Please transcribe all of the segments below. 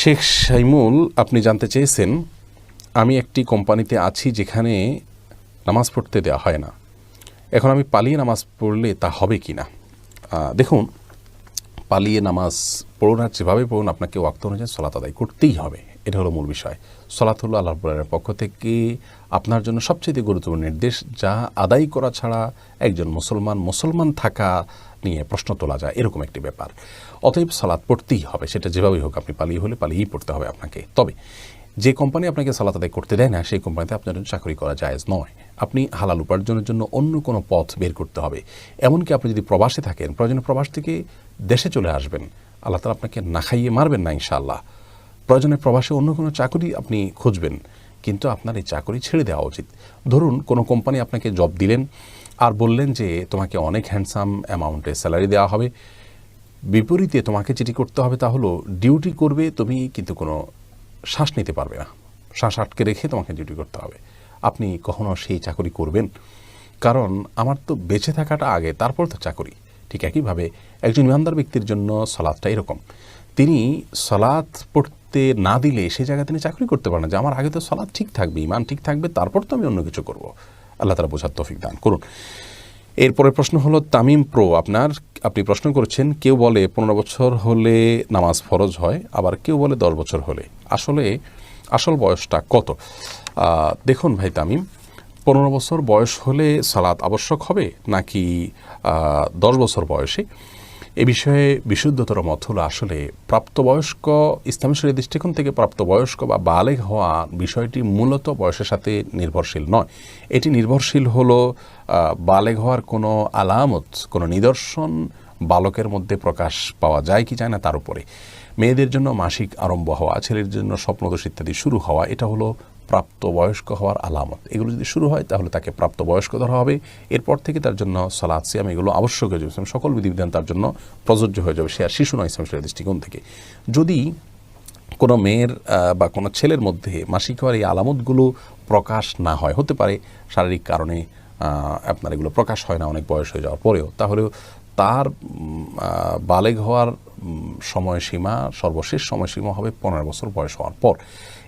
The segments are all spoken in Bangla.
শেখ সাইমুল আপনি জানতে চেয়েছেন, আমি একটি কোম্পানিতে আছি যেখানে নামাজ পড়তে দেওয়া হয় না। এখন আমি পালিয়ে নামাজ পড়লে তা হবে কি না? দেখুন, পালিয়ে নামাজ পড়ুন আর যেভাবে পড়ুন, আপনাকে ওয়াক্ত অনুযায়ী সলাত আদায় করতেই হবে। এটা হলো মূল বিষয়। সলাত হলো আল্লাহ রব্বুলের পক্ষ থেকে আপনার জন্য সবচেয়ে গুরুত্বপূর্ণ নির্দেশ, যা আদায় করা ছাড়া একজন মুসলমান মুসলমান থাকা নিয়ে প্রশ্ন তোলা যায়, এরকম একটি ব্যাপার। অতএব সালাত পড়তেই হবে, সেটা যেভাবেই হোক আপনি পালিয়ে হলে পালিয়েই পড়তে হবে আপনাকে। তবে, যে কোম্পানি আপনাকে সালাত আদায় করতে দেয় না, সেই কোম্পানিতে আপনার জন্য চাকরি করা জায়েজ নয়। আপনি হালাল উপার্জনের জন্য অন্য কোনো পথ বের করতে হবে। এমনকি আপনি যদি প্রবাসে থাকেন, প্রয়োজনে প্রবাস থেকে দেশে চলে আসবেন, আল্লাহ তালা আপনাকে না খাইয়ে মারবেন না ইনশাআল্লাহ। প্রয়োজনে প্রবাসে অন্য কোনো চাকরি আপনি খুঁজবেন, কিন্তু আপনার এই চাকরি ছেড়ে দেওয়া উচিত। ধরুন, কোনো কোম্পানি আপনাকে জব দিলেন আর বললেন যে তোমাকে অনেক হ্যান্ডসাম অ্যামাউন্টে স্যালারি দেওয়া হবে। বিপরীতে তোমাকে যেটি করতে হবে তা হলো ডিউটি করবে তুমি কিন্তু কোনো শ্বাস নিতে পারবে না। শ্বাস আটকে রেখে তোমাকে ডিউটি করতে হবে। আপনি কখনো সেই চাকরি করবেন? কারণ আমার তো বেঁচে থাকাটা আগে, তারপর তো চাকরি। ঠিক একইভাবে একজন ইমানদার ব্যক্তির জন্য সলাদটা এরকম। তিনি সলাদ পড়তে না দিলে সেই জায়গায় তিনি চাকরি করতে পারেন যে, আমার আগে তো সলাদ ঠিক থাকবে, ইমান ঠিক থাকবে, তারপর তো আমি অন্য কিছু করব। আল্লাহ তারা বোঝার তফিক দান। করুন। এরপরের প্রশ্ন হলো, তামিম প্রো, আপনার আপনি প্রশ্ন করেছেন, কেউ বলে পনেরো বছর হলে নামাজ ফরজ হয়, আবার কেউ বলে দশ বছর হলে। আসলে আসল বয়সটা কত? দেখুন ভাই তামিম, পনেরো বছর বয়স হলে সালাত আবশ্যক হবে নাকি দশ বছর বয়সে? এ বিষয়ে বিশুদ্ধতর মত হলো আসলে প্রাপ্তবয়স্ক, ইসলামী শরীর দৃষ্টিকোণ থেকে প্রাপ্তবয়স্ক বা বালেগ হওয়া বিষয়টি মূলত বয়সের সাথে নির্ভরশীল নয়। এটি নির্ভরশীল হলো বালেগ হওয়ার কোনো আলামত, কোনো নিদর্শন বালকের মধ্যে প্রকাশ পাওয়া যায় কি যায় না তার উপরে। মেয়েদের জন্য মাসিক আরম্ভ হওয়া, ছেলের জন্য স্বপ্নদোষ ইত্যাদি শুরু হওয়া, এটা হলো প্রাপ্তবয়স্ক হওয়ার আলামত। এগুলো যদি শুরু হয়, তাহলে তাকে প্রাপ্তবয়স্ক ধরা হবে। এরপর থেকে তার জন্য সালাদ সিয়াম, এগুলো আবশ্যক হয়ে যাবে। সকল বিধিবিধান তার জন্য প্রযোজ্য হয়ে যাবে। সে আর শিশু নয় ইসলাম দৃষ্টিকোণ থেকে। যদি কোনো মেয়ের বা কোনো ছেলের মধ্যে মাসিক হওয়ার এই আলামতগুলো প্রকাশ না হয়, হতে পারে শারীরিক কারণে আপনার এগুলো প্রকাশ হয় না, অনেক বয়স হয়ে যাওয়ার পরেও, তাহলেও তার বালেগ হওয়ার সময়সীমা, সর্বশেষ সময়সীমা হবে পনেরো বছর বয়স হওয়ার পর।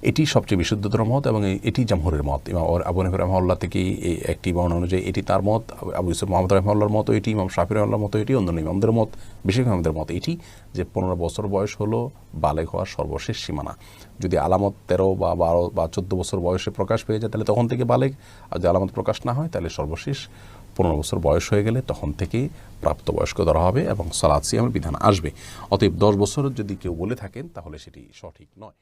এটি সবচেয়ে বিশুদ্ধতর মত এবং এটি জামহুরের মত। ইমাম আবু- হানিফা রহমাল্লাহ থেকে এই একটি বর্ণনা অনুযায়ী এটি তার মত। আবু- ইউসুফ মোহাম্মদ রহমাল্লাহর মতো এটি, ইমাম শাফি রহমাল্লাহর মতো এটি অন্য ইমামদের মত, বিশেষ ইমামদের মত এটি যে পনেরো বছর বয়স হলো বালেগ হওয়ার সর্বশেষ সীমানা। যদি আলামত তেরো বা বারো বা চোদ্দ বছর বয়সে প্রকাশ পেয়ে যায়, তাহলে তখন থেকে বালেক আর যদি আলামত প্রকাশ না হয়, তাহলে সর্বশেষ পনেরো বছর বয়স হয়ে গেলে তখন থেকে প্রাপ্তবয়স্ক ধরা হবে এবং সালাদ সিয়ামের বিধান আসবে। অতএব দশ বছর যদি কেউ বলে থাকেন, তাহলে সেটি সঠিক নয়।